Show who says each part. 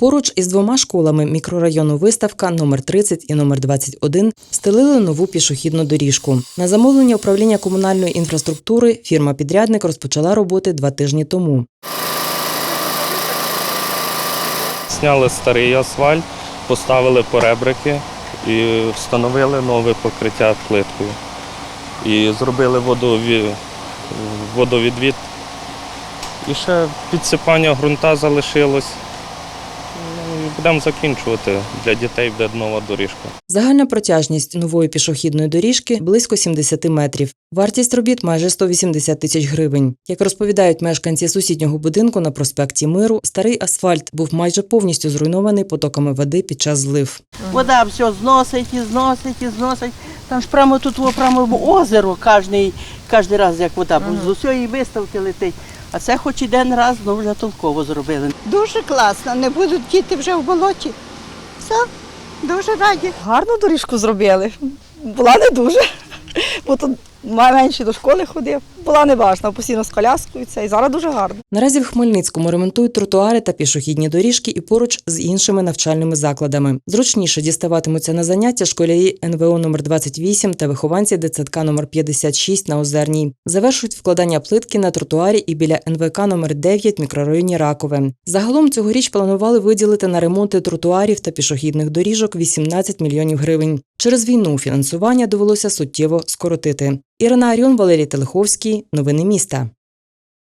Speaker 1: Поруч із двома школами мікрорайону Виставка номер 30 і номер 21 стелили нову пішохідну доріжку. На замовлення управління комунальної інфраструктури фірма-підрядник розпочала роботи два тижні тому.
Speaker 2: Зняли старий асфальт, поставили поребрики і встановили нове покриття плиткою. І зробили водові, водовідвід. І ще підсипання ґрунта залишилось. Будемо закінчувати. Для дітей буде нова доріжка.
Speaker 1: Загальна протяжність нової пішохідної доріжки близько 70 метрів. Вартість робіт майже 180 тисяч гривень. Як розповідають мешканці сусіднього будинку на проспекті Миру, старий асфальт був майже повністю зруйнований потоками води під час злив.
Speaker 3: Вода все зносить і зносить і зносить. Там ж прямо тут прямо в озеро кожний, кожний раз, як вода, з усієї виставки летить. А це хоч один раз, ну вже толково зробили.
Speaker 4: Дуже класно, не будуть діти вже в болоті. Все, дуже раді.
Speaker 5: Гарну доріжку зробили. Була не дуже, бо тут менше до школи ходив. Була не важна, постійно з коляскою це і зараз дуже гарно.
Speaker 1: Наразі в Хмельницькому ремонтують тротуари та пішохідні доріжки і поруч з іншими навчальними закладами. Зручніше діставатимуться на заняття школярі НВО номер 28 та вихованці дитсадка номер 56 на Озерній. Завершують вкладання плитки на тротуарі і біля НВК номер 9 в мікрорайоні Ракове. Загалом цьогоріч планували виділити на ремонти тротуарів та пішохідних доріжок 18 мільйонів гривень. Через війну фінансування довелося суттєво скоротити. Ірина Аріон, Валерій Телеховський. Новини міста.